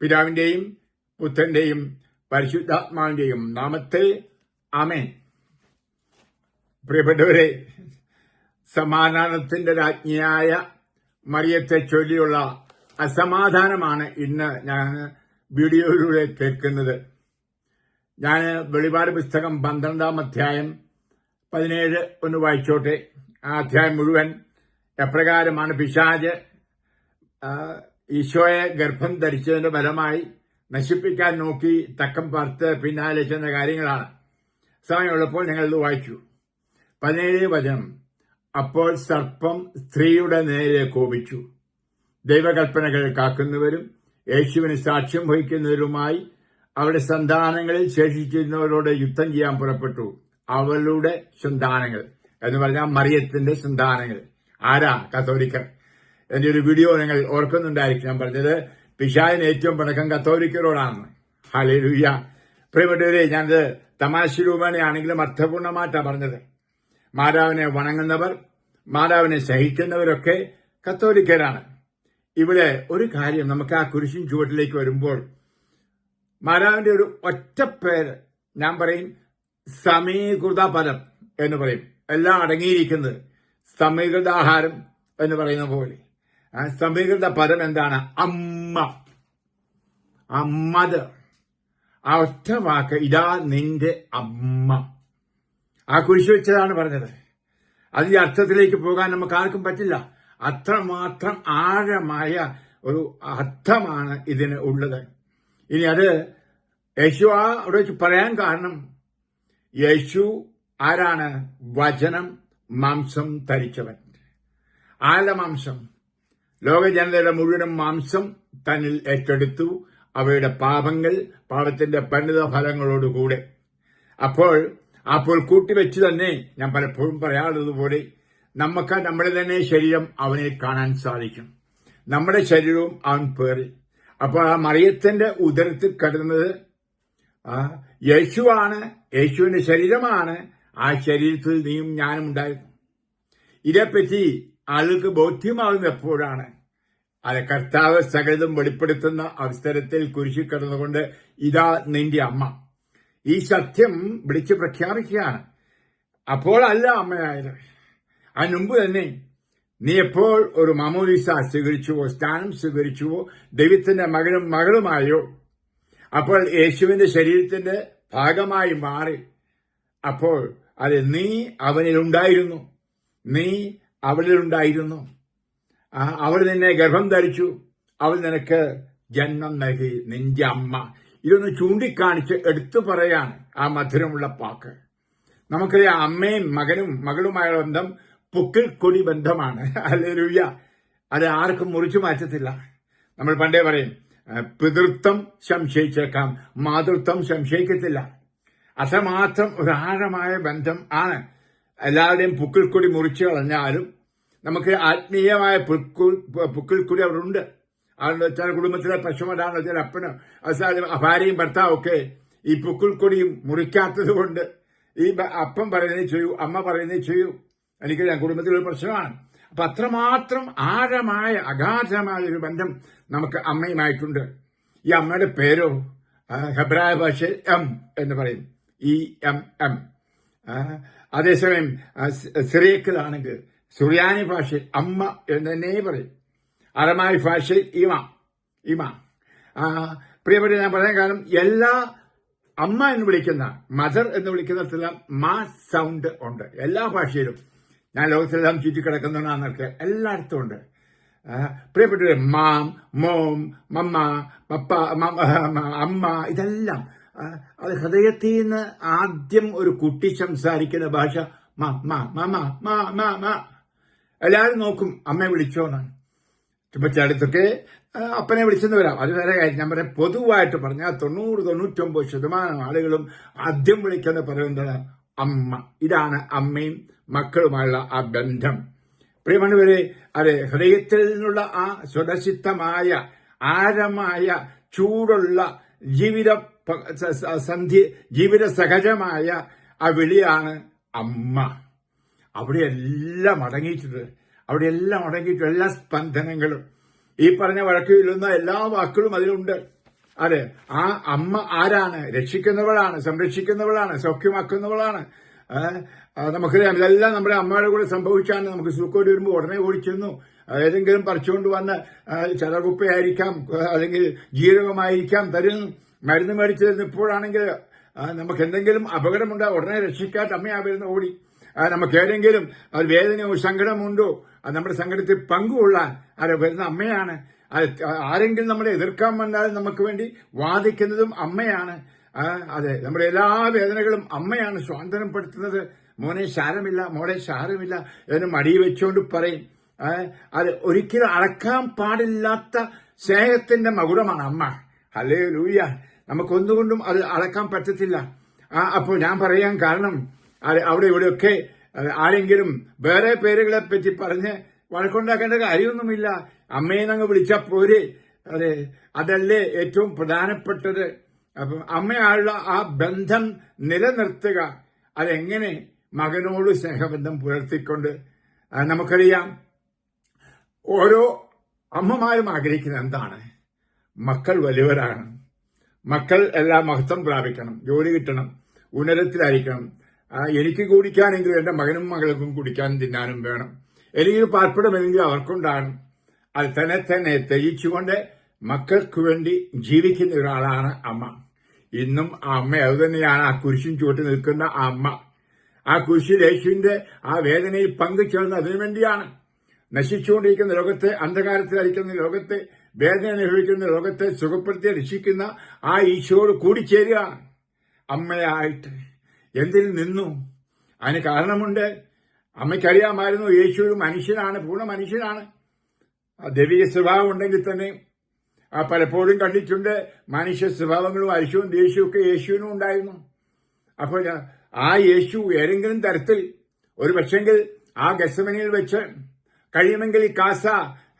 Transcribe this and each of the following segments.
പിതാവിന്റെയും പുത്രന്റെയും പരിശുദ്ധാത്മാവിന്റെയും നാമത്തിൽ ആമേൻ. പ്രിയപ്പെട്ടവരെ സമാധാനത്തിന്റെ രാജ്ഞിയായ മറിയത്തെ ചൊല്ലിയുള്ള അസമാധാനമാണ് ഇന്ന് ഞാൻ വീഡിയോയിലൂടെ കേൾക്കുന്നത്. ഞാൻ വെളിപാട് പുസ്തകം പന്ത്രണ്ടാം അധ്യായം പതിനേഴ് ഒന്ന് വായിച്ചോട്ടെ. ആ അധ്യായം മുഴുവൻ എപ്രകാരമാണ് പിശാജ് ഈശോയെ ഗർഭം ധരിച്ചതിന്റെ ഫലമായി നശിപ്പിക്കാൻ നോക്കി തക്കം പാർത്ത് പിന്നാലെ ചെന്ന കാര്യങ്ങളാണ്. സമയമുള്ളപ്പോൾ ഇത് വായിച്ചു. പതിനേഴ് വചനം. അപ്പോൾ സർപ്പം സ്ത്രീയുടെ നേരെ കോപിച്ചു. ദൈവകൽപ്പനകൾ കാക്കുന്നവരും യേശുവിന് സാക്ഷ്യം വഹിക്കുന്നവരുമായി അവരുടെ സന്താനങ്ങളിൽ ശേഷിച്ചിരുന്നവരോട് യുദ്ധം ചെയ്യാൻ പുറപ്പെട്ടു. അവളുടെ സന്താനങ്ങൾ എന്ന് പറഞ്ഞാൽ മറിയത്തിന്റെ സന്താനങ്ങൾ. ആരാ? കത്തോലിക്കർ. എന്റെ ഒരു വീഡിയോ നിങ്ങൾ ഓർക്കുന്നുണ്ടായിരിക്കും. ഞാൻ പറഞ്ഞത് പിശാദിന് ഏറ്റവും പിണക്കം കത്തോലിക്കരോടാണ് ഹാലേലുയ്യ പ്രിയപ്പെട്ടവരെ ഞാനത് തമാശ രൂപേണയാണെങ്കിലും അർത്ഥപൂർണമായിട്ടാണ് പറഞ്ഞത്. മാതാവിനെ വണങ്ങുന്നവർ മാതാവിനെ സഹിക്കുന്നവരൊക്കെ കത്തോലിക്കരാണ്. ഇവിടെ ഒരു കാര്യം നമുക്ക് ആ കുരിശിൻ ചുവട്ടിലേക്ക് വരുമ്പോൾ മാതാവിന്റെ ഒരു ഒറ്റ പേര് ഞാൻ പറയും സമീകൃത പദം എന്ന് പറയും. എല്ലാം അടങ്ങിയിരിക്കുന്നത് സമീകൃതാഹാരം എന്ന് പറയുന്ന പോലെ. ആ സമീകൃത പദം എന്താണ്? അമ്മ. അമ്മത്. ആ ഒറ്റ വാക്ക് ഇതാ നിന്റെ അമ്മ. ആ കുരിശു വെച്ചതാണ് പറഞ്ഞത്. അതിന്റെ അർത്ഥത്തിലേക്ക് പോകാൻ നമുക്ക് ആർക്കും പറ്റില്ല. അത്രമാത്രം ആഴമായ ഒരു അർത്ഥമാണ് ഇതിന് ഉള്ളത്. ഇനി അത് യേശു ആ അവിടെ വെച്ച് പറയാൻ കാരണം യേശു ആരാണ്? വചനം മാംസം ധരിച്ചവൻ. ആരുടെ മാംസം ലോക ജനതയുടെ മുഴുവൻ മാംസം തന്നിൽ ഏറ്റെടുത്തു. അവയുടെ പാപങ്ങൾ പാപത്തിന്റെ പരിണിത ഫലങ്ങളോടുകൂടെ അപ്പോൾ അപ്പോൾ കൂട്ടിവെച്ച് തന്നെ ഞാൻ പലപ്പോഴും പറയാറുള്ളതുപോലെ നമുക്ക് നമ്മുടെ തന്നെ ശരീരം അവനെ കാണാൻ സാധിക്കും. നമ്മുടെ ശരീരവും അവൻ പേറി. അപ്പോൾ ആ മറിയത്തിന്റെ ഉദരത്തിൽ കിടന്നത് യേശുവാണ് യേശുവിന്റെ ശരീരമാണ്. ആ ശരീരത്തിൽ നീയും ഞാനും ഉണ്ടായിരുന്നു ഇതേപ്പറ്റി ആളുകൾക്ക് ബോധ്യമാകുന്ന എപ്പോഴാണ് അത് കർത്താവ് സകലതും വെളിപ്പെടുത്തുന്ന അവസരത്തിൽ കുരിശിൽ കിടന്നുകൊണ്ട് ഇതാ നിന്റെ അമ്മ. ഈ സത്യം വിളിച്ചു പ്രഖ്യാപിക്കുകയാണ്. അപ്പോൾ അല്ല അമ്മയായത്. അതിനുമ്പ് തന്നെ നീ എപ്പോൾ ഒരു മമോദിസ സ്വീകരിച്ചുവോ സ്ഥാനം സ്വീകരിച്ചുവോ ദൈവത്തിന്റെ മകനും മകളുമായോ? അപ്പോൾ യേശുവിന്റെ ശരീരത്തിന്റെ ഭാഗമായി മാറി. അപ്പോൾ അത് നീ അവനിലുണ്ടായിരുന്നു നീ അവളിലുണ്ടായിരുന്നു അവൾ നിന്നെ ഗർഭം ധരിച്ചു. അവൾ നിനക്ക് ജന്മം നൽകി. നിന്റെ അമ്മ. ഇതൊന്ന് ചൂണ്ടിക്കാണിച്ച് എടുത്തു പറയാണ് ആ മധുരമുള്ള പാക്ക്. നമുക്കറിയാം അമ്മയും മകനും മകളുമായ ബന്ധം പൊക്കിൽ കൊടി ബന്ധമാണ്. അല്ലേലൂയ്യ അത് ആർക്കും മുറിച്ചു മാറ്റത്തില്ല. നമ്മൾ പണ്ടേ പറയും പിതൃത്വം സംശയിച്ചേക്കാം. മാതൃത്വം സംശയിക്കത്തില്ല. അത്രമാത്രം ഒരാഴമായ ബന്ധം ആണ്. എല്ലാവരുടെയും പുക്കിൾക്കൊടി മുറിച്ചു കളഞ്ഞാലും നമുക്ക് ആത്മീയമായ പുക്കിൾ- പുക്കിൾക്കൊടി അവിടെ ഉണ്ട് അതുകൊണ്ട് വെച്ചാൽ കുടുംബത്തിലെ പശുമടാന്ന് വെച്ചാൽ അപ്പനും അവസാനം ഭാര്യയും ഭർത്താവും ഒക്കെ ഈ പുക്കിൾക്കൊടിയും മുറിക്കാത്തത് കൊണ്ട് ഈ അപ്പം പറയുന്നത് ചെയ്യൂ അമ്മ പറയുന്നത് ചെയ്യൂ. എനിക്ക് ഞാൻ കുടുംബത്തിലൊരു പ്രശ്നമാണ്. അപ്പൊ അത്രമാത്രം ആഴമായ അഗാധമായ ഒരു ബന്ധം നമുക്ക് അമ്മയുമായിട്ടുണ്ട്. ഈ അമ്മയുടെ പേരോ ഹെബ്രായ ഭാഷയിൽ എം എന്ന് പറയും. E M M. അതേസമയം സിറിയക്കിലാണെങ്കിൽ സുറിയാനി ഭാഷയിൽ അമ്മ എന്ന് തന്നെ പറയും. അറമായി ഭാഷയിൽ ഇമ ഇമ. പ്രിയപ്പെട്ട ഞാൻ പറയാൻ കാരണം എല്ലാ അമ്മ എന്ന് വിളിക്കുന്ന മദർ എന്ന് വിളിക്കുന്നിടത്തെല്ലാം മാ സൗണ്ട് ഉണ്ട്. എല്ലാ ഭാഷയിലും. ഞാൻ ലോകത്തെല്ലാം ചുറ്റിക്കിടക്കുന്നവനാന്നൊക്കെ എല്ലായിടത്തും ഉണ്ട്. പ്രിയപ്പെട്ട മാം മോം മമ്മ പപ്പ അമ്മ ഇതെല്ലാം. അത് ഹൃദയത്തിൽ നിന്ന് ആദ്യം ഒരു കുട്ടി സംസാരിക്കുന്ന ഭാഷ മാ മാ മാ മാ മാ മ. എല്ലാവരും നോക്കും. അമ്മയെ വിളിച്ചോന്നാണ് ഇപ്പൊ ചിലത്തൊക്കെ അപ്പനെ വിളിച്ചെന്ന് വരാം. അത് വേറെ കാര്യം. ഞാൻ പറയാം പൊതുവായിട്ട് പറഞ്ഞാൽ തൊണ്ണൂറ് തൊണ്ണൂറ്റൊമ്പത് ശതമാനം ആളുകളും ആദ്യം വിളിക്കുന്ന പറയുന്നത് അമ്മ. ഇതാണ് അമ്മയും മക്കളുമായുള്ള ആ ബന്ധം. പ്രിയമണവരെ അതെ ഹൃദയത്തിൽ നിന്നുള്ള ആ സ്വരസിദ്ധമായ ആഴമായ ചൂടുള്ള ജീവിത സന്ധി ജീവിത സഹജമായ ആ വിളിയാണ് അമ്മ. അവിടെ എല്ലാം അടങ്ങിയിട്ടുണ്ട്. അവിടെ എല്ലാം അടങ്ങിയിട്ടുണ്ട് എല്ലാ സ്പന്ദനങ്ങളും. ഈ പറഞ്ഞ വഴക്കിൽ എല്ലാ വാക്കുകളും അതിലുണ്ട്. അതെ. ആ അമ്മ ആരാണ്? രക്ഷിക്കുന്നവളാണ് സംരക്ഷിക്കുന്നവളാണ് സൗഖ്യമാക്കുന്നവളാണ്. നമുക്കറിയാം. ഇതെല്ലാം നമ്മുടെ അമ്മയുടെ കൂടെ സംഭവിച്ചാണ്. നമുക്ക് സുഖോട് വരുമ്പോൾ ഉടനെ ഓടിച്ചെന്നു. ഏതെങ്കിലും പറിച്ചുകൊണ്ട് വന്ന് ചതകുപ്പയായിരിക്കാം അല്ലെങ്കിൽ ജീരകമായിരിക്കാം തരുന്നു. മരുന്ന് മേടിച്ചു തരുന്നു ഇപ്പോഴാണെങ്കിൽ നമുക്ക് എന്തെങ്കിലും അപകടമുണ്ടാകും ഉടനെ രക്ഷിക്കാത്ത അമ്മയാ വരുന്ന ഓടി. നമുക്ക് ഏതെങ്കിലും അത് വേദനയോ സങ്കടമുണ്ടോ അത് നമ്മുടെ സങ്കടത്തിൽ പങ്കുകൊള്ളാൻ അത് വരുന്ന അമ്മയാണ്. അത് ആരെങ്കിലും നമ്മളെ എതിർക്കാൻ വന്നാൽ നമുക്ക് വേണ്ടി വാദിക്കുന്നതും അമ്മയാണ്. അതെ നമ്മുടെ എല്ലാ വേദനകളും അമ്മയാണ് സ്വാതന്ത്ര്യപ്പെടുത്തുന്നത്. മോനെ ശാരമില്ല മോളെ ശാരമില്ല എന്ന് മടി വെച്ചുകൊണ്ട് പറയും. അത് ഒരിക്കലും അളക്കാൻ പാടില്ലാത്ത സ്നേഹത്തിന്റെ മകുടമാണ് അമ്മ. അല്ലേ ലൂയ നമുക്കൊന്നുകൊണ്ടും അത് അളക്കാൻ പറ്റത്തില്ല. അപ്പോൾ ഞാൻ പറയാൻ കാരണം അവിടെ ഇവിടെയൊക്കെ ആരെങ്കിലും വേറെ പേരുകളെ പറ്റി പറഞ്ഞ് വഴക്കുണ്ടാക്കേണ്ട കാര്യമൊന്നുമില്ല. അമ്മയെ അങ്ങ് വിളിച്ചാൽ പോരെ. അതെ അതല്ലേ ഏറ്റവും പ്രധാനപ്പെട്ടത്. അപ്പം അമ്മയായുള്ള ആ ബന്ധം നിലനിർത്തുക. അതെങ്ങനെ മകനോട് സ്നേഹബന്ധം പുലർത്തിക്കൊണ്ട് നമുക്കറിയാം ഓരോ അമ്മമാരും ആഗ്രഹിക്കുന്നത് എന്താണ്? മക്കൾ വലിയവരാകണം. മക്കൾ എല്ലാ മഹത്വം പ്രാപിക്കണം. ജോലി കിട്ടണം. ഉന്നതത്തിലായിരിക്കണം. എനിക്ക് കുടിക്കാനെങ്കിലും എന്റെ മകനും മകൾക്കും കുടിക്കാനും തിന്നാനും വേണം. എനിക്കൊരു പാർപ്പിടമെങ്കിൽ അവർക്കുണ്ടാകണം. അത് തന്നെ തന്നെ ത്യജിച്ചുകൊണ്ട് മക്കൾക്ക് വേണ്ടി ജീവിക്കുന്ന ഒരാളാണ് അമ്മ. ഇന്നും ആ അമ്മ അതുതന്നെയാണ് ആ കുരിശും ചുവട്ടി നിൽക്കുന്ന ആ അമ്മ. ആ കുരിശിൽ യേശുവിന്റെ ആ വേദനയിൽ പങ്കുചേർന്ന് അതിനു വേണ്ടിയാണ്. നശിച്ചുകൊണ്ടിരിക്കുന്ന ലോകത്തെ അന്ധകാരത്തിലരിക്കുന്ന ലോകത്തെ വേദന അനുഭവിക്കുന്ന ലോകത്തെ സുഖപ്പെടുത്തി രക്ഷിക്കുന്ന ആ ഈശോട് കൂടിച്ചേരുകയാണ്. അമ്മയായിട്ട് എന്തിൽ നിന്നു? അതിന് കാരണമുണ്ട്. അമ്മയ്ക്കറിയാമായിരുന്നു യേശു ഒരു മനുഷ്യനാണ് പൂർണ മനുഷ്യനാണ്. ആ ദൈവിക സ്വഭാവം ഉണ്ടെങ്കിൽ തന്നെ ആ പലപ്പോഴും കണ്ടിട്ടുണ്ട്. മനുഷ്യ സ്വഭാവങ്ങളും അരിശവും ദേഷ്യവും യേശുവിനും ഉണ്ടായിരുന്നു. അപ്പോൾ ആ യേശു ഏതെങ്കിലും തരത്തിൽ ഒരു പക്ഷെങ്കിൽ ആ ഗസമനിയിൽ വെച്ച് കഴിയുമെങ്കിൽ ഈ കാസ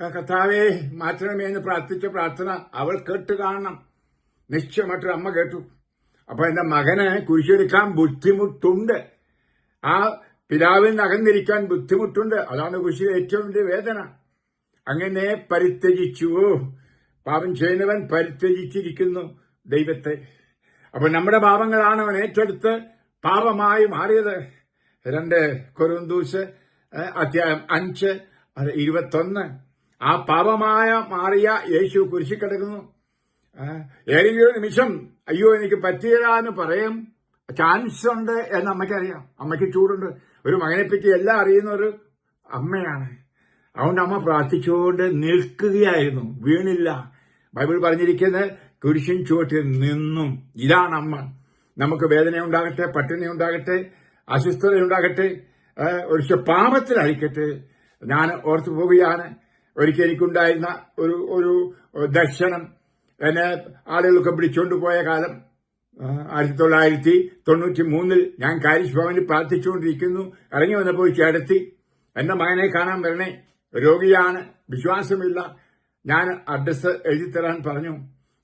കഥാവേ മാറ്റണമേ എന്ന് പ്രാർത്ഥിച്ച പ്രാർത്ഥന അവൾ കേട്ട് കാണണം. നിശ്ചയമായിട്ട് അമ്മ കേട്ടു. അപ്പൊ എന്റെ മകനെ കുരിശെടുക്കാൻ ബുദ്ധിമുട്ടുണ്ട്. ആ പിതാവിൽ നിന്ന് അകന്നിരിക്കാൻ ബുദ്ധിമുട്ടുണ്ട്. അതാണ് കുരിശിലെ ഏറ്റവും വലിയ വേദന. അങ്ങനെ പരിത്യജിച്ചു. പാപം ചെയ്യുന്നവൻ പരിത്യജിച്ചിരിക്കുന്നു ദൈവത്തെ. അപ്പൊ നമ്മുടെ പാപങ്ങളാണ് അവൻ ഏറ്റെടുത്ത് പാപമായി മാറിയത്. രണ്ട് കൊരുന്തൂസ് അധ്യായം അഞ്ച് അത് ഇരുപത്തൊന്ന്. ആ പാപമായ മാറിയ യേശു കുരിശി കിടക്കുന്നു. ഏഹ്, ഏതെങ്കിലും നിമിഷം അയ്യോ എനിക്ക് പറ്റിയതാ എന്ന് പറയും. ചാൻസ് ഉണ്ട് എന്ന് അമ്മയ്ക്കറിയാം. അമ്മയ്ക്ക് ചൂടുണ്ട്. ഒരു മകനെ പറ്റി എല്ലാം അറിയുന്ന ഒരു അമ്മയാണ്. അതുകൊണ്ട് അമ്മ പ്രാർത്ഥിച്ചുകൊണ്ട് നിൽക്കുകയായിരുന്നു. വീണില്ല. ബൈബിൾ പറഞ്ഞിരിക്കുന്നത് കുരിശിൻ ചുവട്ടിൽ നിന്നും. ഇതാണ് അമ്മ. നമുക്ക് വേദന ഉണ്ടാകട്ടെ പട്ടിണി ഉണ്ടാകട്ടെ അസ്വസ്ഥത ഉണ്ടാകട്ടെ ഒരു പാപത്തിലായിരിക്കട്ടെ. ഞാൻ ഓർത്തു പോവുകയാണ്. ഒരിക്കൽ എനിക്കുണ്ടായിരുന്ന ഒരു ഒരു ദർശനം. എന്നെ ആളുകളൊക്കെ പിടിച്ചുകൊണ്ട് പോയ കാലം ആയിരത്തി തൊള്ളായിരത്തി തൊണ്ണൂറ്റി മൂന്നിൽ ഞാൻ കാരിഷ് ഭവനിൽ പ്രാർത്ഥിച്ചുകൊണ്ടിരിക്കുന്നു. ഇറങ്ങി വന്നപ്പോൾ ചേടത്തി എന്റെ മകനെ കാണാൻ വരണേ രോഗിയാണ് വിശ്വാസമില്ല. ഞാൻ അഡ്രസ് എഴുതിത്തരാൻ തരാൻ പറഞ്ഞു.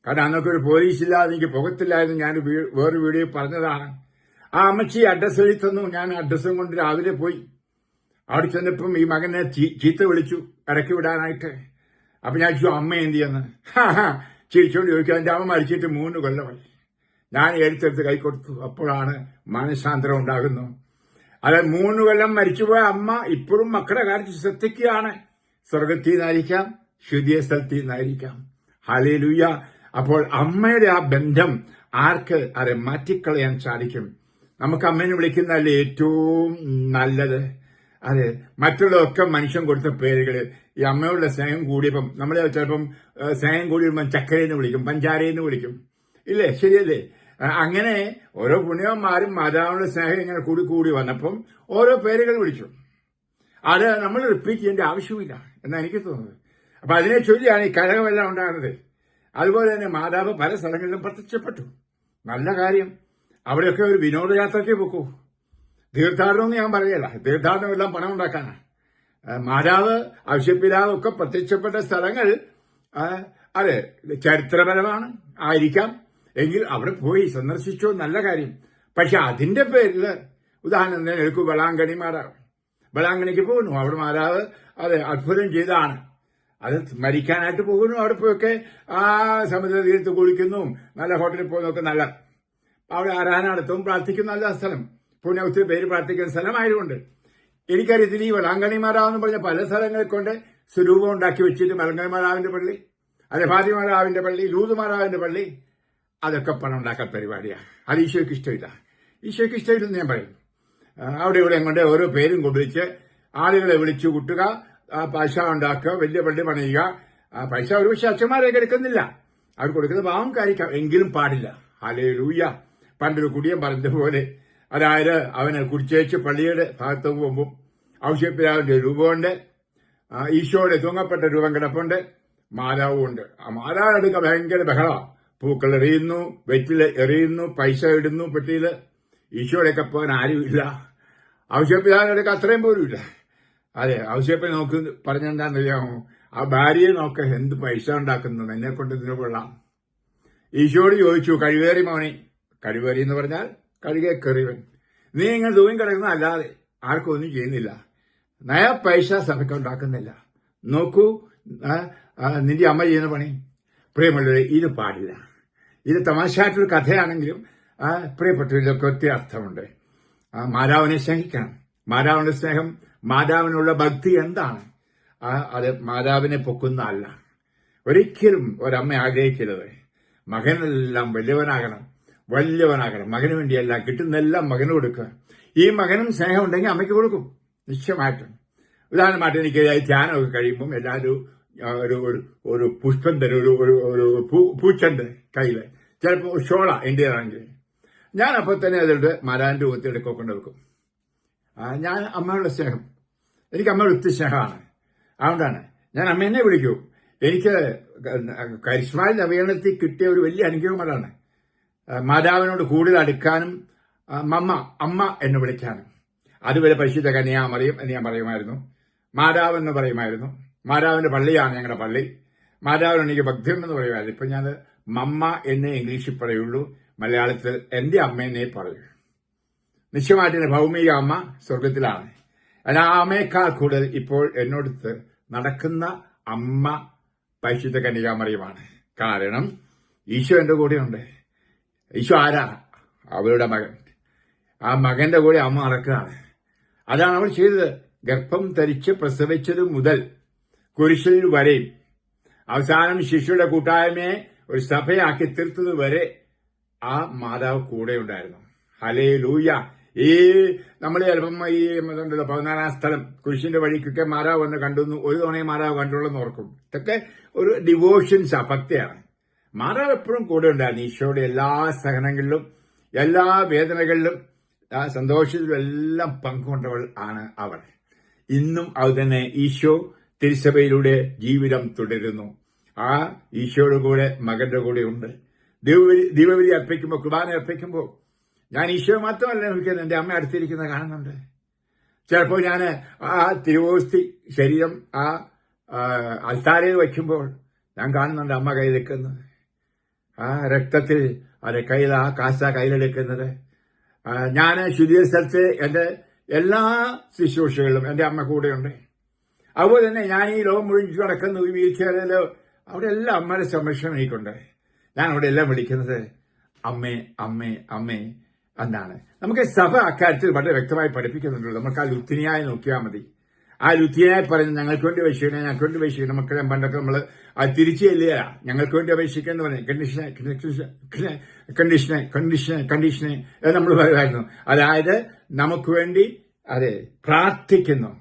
കാരണം അന്നൊക്കെ ഒരു പോലീസില്ലാതെ എനിക്ക് പുകത്തില്ലായിരുന്നു. ഞാൻ വേറെ വീഡിയോ പറഞ്ഞതാണ്. ആ അമ്മച്ചി അഡ്രസ് എഴുതി തന്നു. ഞാൻ അഡ്രസ്സും കൊണ്ട് രാവിലെ പോയി. അവിടെ ചെന്നപ്പം ഈ മകനെ ചീത്ത വിളിച്ചു ഇറക്കി വിടാനായിട്ട്. അപ്പൊ ഞാൻ ചോദിച്ചു അമ്മ എന്ത് ചെയ്യുന്നു? ചിരിച്ചോണ്ട് ചോദിച്ചു എന്റെ അമ്മ മരിച്ചിട്ട് മൂന്ന് കൊല്ലമായി. ഞാൻ എഴുത്തെടുത്ത് കൈ കൊടുത്തു. അപ്പോഴാണ് മനഃശാന്തരം ഉണ്ടാകുന്നു. അതെ മൂന്ന് കൊല്ലം മരിച്ചുപോയ അമ്മ ഇപ്പോഴും മക്കളുടെ കാര്യത്തിൽ ശ്രദ്ധിക്കുകയാണ്. സ്വർഗത്തിൽ നിന്നായിരിക്കാം ശുദ്ധിയ സ്ഥലത്തിൽ നിന്നായിരിക്കാം. ഹലേലുയ്യ അപ്പോൾ അമ്മയുടെ ആ ബന്ധം ആർക്ക് അത് മാറ്റിക്കളയാൻ സാധിക്കും? നമുക്ക് അമ്മേനെ വിളിക്കുന്നതല്ലേ ഏറ്റവും നല്ലത്? അതെ മറ്റുള്ളതൊക്കെ മനുഷ്യൻ കൊടുത്ത പേരുകൾ ഈ അമ്മയോടുള്ള സ്നേഹം കൂടിയപ്പം നമ്മൾ ചിലപ്പം സ്നേഹം കൂടി വരുമ്പം ചക്കരയെന്ന് വിളിക്കും പഞ്ചാരയെന്ന് വിളിക്കും. ഇല്ലേ? ശരിയല്ലേ? അങ്ങനെ ഓരോ പുണ്യവന്മാരും മാതാവിനുള്ള സ്നേഹം ഇങ്ങനെ കൂടി കൂടി വന്നപ്പം ഓരോ പേരുകൾ വിളിച്ചു. അത് നമ്മൾ റിപ്പീറ്റ് ചെയ്യേണ്ട ആവശ്യമില്ല എന്നാണ് എനിക്ക് തോന്നുന്നത്. അപ്പൊ അതിനെ ചൊല്ലിയാണ് ഈ കഴകമെല്ലാം ഉണ്ടാകുന്നത്. അതുപോലെ തന്നെ മാതാവ് പല സ്ഥലങ്ങളിലും പ്രത്യക്ഷപ്പെട്ടു. നല്ല കാര്യം. അവിടെയൊക്കെ ഒരു വിനോദയാത്രയ്ക്ക് പോക്കൂ. തീർത്ഥാടനം എന്ന് ഞാൻ പറയല്ല. തീർത്ഥാടനം എല്ലാം പണം ഉണ്ടാക്കാനാണ് മാരാവ് മാതാവ് ഒക്കെ പ്രത്യക്ഷപ്പെട്ട സ്ഥലങ്ങൾ അതെ ചരിത്രപരമാണ് ആയിരിക്കാം. എങ്കിൽ അവിടെ പോയി സന്ദർശിച്ചോ നല്ല കാര്യം. പക്ഷെ അതിന്റെ പേരിൽ ഉദാഹരണത്തിന് എടുക്കൂ വെളാങ്കണി മാരാവ് വെളാങ്കണിക്ക് പോകുന്നു. അവിടെ മാരാവ് അതെ അത്ഭുതം ചെയ്താണ്. അത് മരിക്കാനായിട്ട് പോകുന്നു. അവിടെ പോയൊക്കെ ആ സമുദ്ര തീരത്ത് കുളിക്കുന്നു. നല്ല ഹോട്ടലിൽ പോകുന്നൊക്കെ നല്ല. അവിടെ ആരാധനാർത്ഥവും പ്രാർത്ഥിക്കുന്ന നല്ല സ്ഥലം. പുണ്യ ഒത്തിരി പേര് പ്രാർത്ഥിക്കുന്ന സ്ഥലമായതുകൊണ്ട് എനിക്കറിയത്തില്ല ഈ വെളാങ്കണിമാരാവെന്ന് പറഞ്ഞ പല സ്ഥലങ്ങളിൽ കൊണ്ട് സ്വരൂപം ഉണ്ടാക്കി വെച്ചിട്ട് മലങ്കണിമാരാവിന്റെ പള്ളി അല്ലെ ഫാതി മാതാവിന്റെ പള്ളി ലൂത് മാതാവിന്റെ പള്ളി അതൊക്കെ പണം ഉണ്ടാക്കാൻ പരിപാടിയാണ് അത് ഈശോയ്ക്ക് ഇഷ്ടമില്ല. ഈശോയ്ക്ക് ഇഷ്ടമില്ലെന്ന് ഞാൻ പറയും. അവിടെ ഇവിടെ കൊണ്ട് ഓരോ പേരും കൊണ്ടുവച്ച് ആളുകളെ വിളിച്ചു കൂട്ടുക പൈസ ഉണ്ടാക്കുക വലിയ പള്ളി പണിയുക. പൈസ ഒരു പക്ഷെ അച്ഛന്മാരെയൊക്കെ എടുക്കുന്നില്ല. അവർ കൊടുക്കുന്ന പാവം കാര്യം എങ്കിലും പാടില്ല. അലേ ലൂയ പണ്ടൊരു കുടിയൻ പറഞ്ഞതുപോലെ അതായത് അവന് കുടിച്ചേച്ച് പള്ളിയുടെ ഭാഗത്ത് പോകുമ്പോൾ ഔഷധപ്പിതാവിന്റെ രൂപമുണ്ട്. ഈശോയുടെ തൂങ്ങപ്പെട്ട രൂപം കിടപ്പുണ്ട്. മാതാവും ഉണ്ട് ആ മാതാവിനടുക്ക ഭയങ്കര ബഹള. പൂക്കൾ എറിയുന്നു വെറ്റിൽ എറിയുന്നു പൈസ ഇടുന്നു പെട്ടിയിൽ. ഈശോയുടെയൊക്കെ പോകാൻ ആരുമില്ല ഔഷധപ്പിതാവിനടുക്ക അത്രയും പോലും ഇല്ല. അതെ ഔഷധപ്പൻ നോക്ക് പറഞ്ഞെന്താണെന്നറിയാമോ ആ ഭാര്യയെ നോക്ക എന്ത് പൈസ ഉണ്ടാക്കുന്നത് എന്നെ കൊണ്ട് ഇതിന് കൊള്ളാം. ചോദിച്ചു കഴിവേറി മോനെ? കഴിവേറി എന്ന് പറഞ്ഞാൽ കഴുകെ കറിവൻ നീ ഇങ്ങനെ ദൂരം കിടക്കുന്ന അല്ലാതെ ആർക്കും ഒന്നും ചെയ്യുന്നില്ല. നയ പൈസ സഭയ്ക്ക് ഉണ്ടാക്കുന്നില്ല. നോക്കൂ നിന്റെ അമ്മ ചെയ്യുന്ന പണി. പ്രിയമുള്ളവരെ ഇത് പാടില്ല. ഇത് തമാശയായിട്ടൊരു കഥയാണെങ്കിലും പ്രിയപ്പെട്ടവരിലൊക്കെ ഒത്തിരി അർത്ഥമുണ്ട്. മാതാവിനെ സ്നേഹിക്കണം. മാതാവിന്റെ സ്നേഹം മാതാവിനുള്ള ഭക്തി എന്താണ്? അത് മാതാവിനെ പൊക്കുന്ന അല്ല ഒരിക്കലും ഒരമ്മ ആഗ്രഹിക്കരുത്. മകനെല്ലാം വലിയവനാകണം. വലിയവനാകണം. മകന് വേണ്ടിയല്ല കിട്ടുന്നെല്ലാം മകന് കൊടുക്കുക. ഈ മകനും സ്നേഹം ഉണ്ടെങ്കിൽ അമ്മയ്ക്ക് കൊടുക്കും. നിശ്ചയമായിട്ടും. ഉദാഹരണമായിട്ട് എനിക്ക് ധ്യാനമൊക്കെ കഴിയുമ്പം എല്ലാവരും ഒരു ഒരു പുഷ്പം തരും ഒരു ഒരു പൂച്ചണ്ട് കയ്യിൽ. ചിലപ്പോൾ ഷോള എന്റെ ഞാൻ അപ്പോൾ തന്നെ അതിലൂടെ മരാന്റെ കൊണ്ട് വെക്കും. ഞാൻ അമ്മയുടെ സ്നേഹം. എനിക്ക് അമ്മയുടെ ഒത്തിരി സ്നേഹമാണ് അതുകൊണ്ടാണ് ഞാൻ അമ്മേനെ വിളിക്കൂ. എനിക്ക് കരിസ്മായി നവീകരണത്തിൽ കിട്ടിയ ഒരു വലിയ അനുഗ്രഹം അതാണ്. മാതാവിനോട് കൂടുതൽ അടുക്കാനും മമ്മ അമ്മ എന്ന് വിളിക്കാനും. അതുവരെ പരിശുദ്ധ കന്യാമറിയും എന്ന് ഞാൻ പറയുമായിരുന്നു. മാതാവ് എന്ന് പറയുമായിരുന്നു. മാതാവിന്റെ പള്ളിയാണ് ഞങ്ങളുടെ പള്ളി. മാതാവിന് എനിക്ക് എന്ന് പറയുമായിരുന്നു. ഇപ്പൊ ഞാൻ മമ്മ എന്ന് ഇംഗ്ലീഷിൽ പറയുള്ളൂ. മലയാളത്തിൽ എന്റെ അമ്മേനെ പറയൂ. നിശ്ചയമായിട്ട് എന്റെ ഭൗമിക അമ്മ സ്വർഗത്തിലാണ്. എന്നാൽ ആ അമ്മയേക്കാൾ കൂടുതൽ ഇപ്പോൾ എന്നോടത്ത് നടക്കുന്ന അമ്മ പരിശുദ്ധ കന്യകാമറിയുമാണ് കാരണം ഈശോ എന്റെ കൂടെയുണ്ട്. ഈശോ ആരാ? അവളുടെ മകൻ. ആ മകന്റെ കൂടെ അമ്മ നടക്കുകയാണ്. അതാണ് അവൾ ചെയ്തത്. ഗർഭം ധരിച്ച് പ്രസവിച്ചത് മുതൽ കുരിശിൽ വരെയും അവസാനം ശിശുയുടെ കൂട്ടായ്മയെ ഒരു സഭയാക്കി തീർത്തത് വരെ ആ മാതാവ് കൂടെ ഉണ്ടായിരുന്നു. ഹലേ ലൂയ ഈ നമ്മൾ ചിലപ്പം ഈ ഇതുണ്ടല്ലോ പതിനാലാം സ്ഥലം കുരിശിന്റെ വഴിക്കൊക്കെ മാതാവ് വന്ന് കണ്ടു ഒരു തവണയും മാതാവ് കണ്ടുള്ളൂ ഓർക്കും. ഇതൊക്കെ ഒരു ഡിവോഷൻസ് ഭക്തിയാണ്. മാതാവ് എപ്പോഴും കൂടെ ഉണ്ടായിരുന്നു. ഈശോയുടെ എല്ലാ സഹനങ്ങളിലും എല്ലാ വേദനകളിലും സന്തോഷത്തിലും എല്ലാം പങ്കുകൊണ്ടവൾ ആണ് അവൾ. ഇന്നും അത് തന്നെ ഈശോ തിരുസഭയിലൂടെ ജീവിതം തുടരുന്നു. ആ ഈശോയുടെ കൂടെ മകന്റെ കൂടെ ഉണ്ട്. ദീപബലി അർപ്പിക്കുമ്പോൾ കുർബാന അർപ്പിക്കുമ്പോൾ ഞാൻ ഈശോ മാത്രമല്ല നോക്കിയത് എന്റെ അമ്മ അടുത്തിരിക്കുന്നത് കാണുന്നുണ്ട്. ചിലപ്പോൾ ഞാൻ ആ തിരുവോസ്തി ശരീരം ആ അൽത്താരയിൽ വയ്ക്കുമ്പോൾ ഞാൻ കാണുന്നുണ്ട് അമ്മ കയ്യിലെക്കുന്നത് ആ രക്തത്തിൽ അത് കയ്യിൽ ആ കാശ കയ്യിലെടുക്കുന്നത്. ഞാൻ ശുദ്ധീയ സ്ഥലത്ത് എന്റെ എല്ലാ ശുശ്രൂഷകളിലും എന്റെ അമ്മ കൂടെയുണ്ട്. അതുപോലെ തന്നെ ഞാൻ ഈ ലോകം ചുറ്റി നടക്കുന്ന ചെയറിൽ അവിടെ എല്ലാം അമ്മയുടെ സംരക്ഷണം എനിക്കുണ്ട്. ഞാൻ അവിടെ എല്ലാം വിളിക്കുന്നത് അമ്മേ അമ്മേ അമ്മേ എന്നാണ്. നമുക്ക് സഭ അക്കാര്യത്തിൽ വളരെ വ്യക്തമായി പഠിപ്പിക്കുന്നുണ്ട്. നമുക്ക് ആ ലുത്തിനിയായി നോക്കിയാൽ മതി. ആ ലുത്തിനായി പറയുന്നത് ഞങ്ങൾക്ക് വേണ്ടി അപേക്ഷിക്കണം ഞങ്ങൾക്ക് വേണ്ടി അപേക്ഷിക്കണം. മക്കളെ പണ്ടൊക്കെ നമ്മൾ തിരിച്ചു ചെല്ലുക. ഞങ്ങൾക്ക് വേണ്ടി അപേക്ഷിക്കുക എന്ന് പറഞ്ഞു കണ്ടീഷനെ കണ്ടീഷനെ കണ്ടീഷനെ കണ്ടീഷനെ നമ്മൾ പറയുമായിരുന്നു. അതായത് നമുക്ക് വേണ്ടി അതെ പ്രാർത്ഥിക്കുന്നു.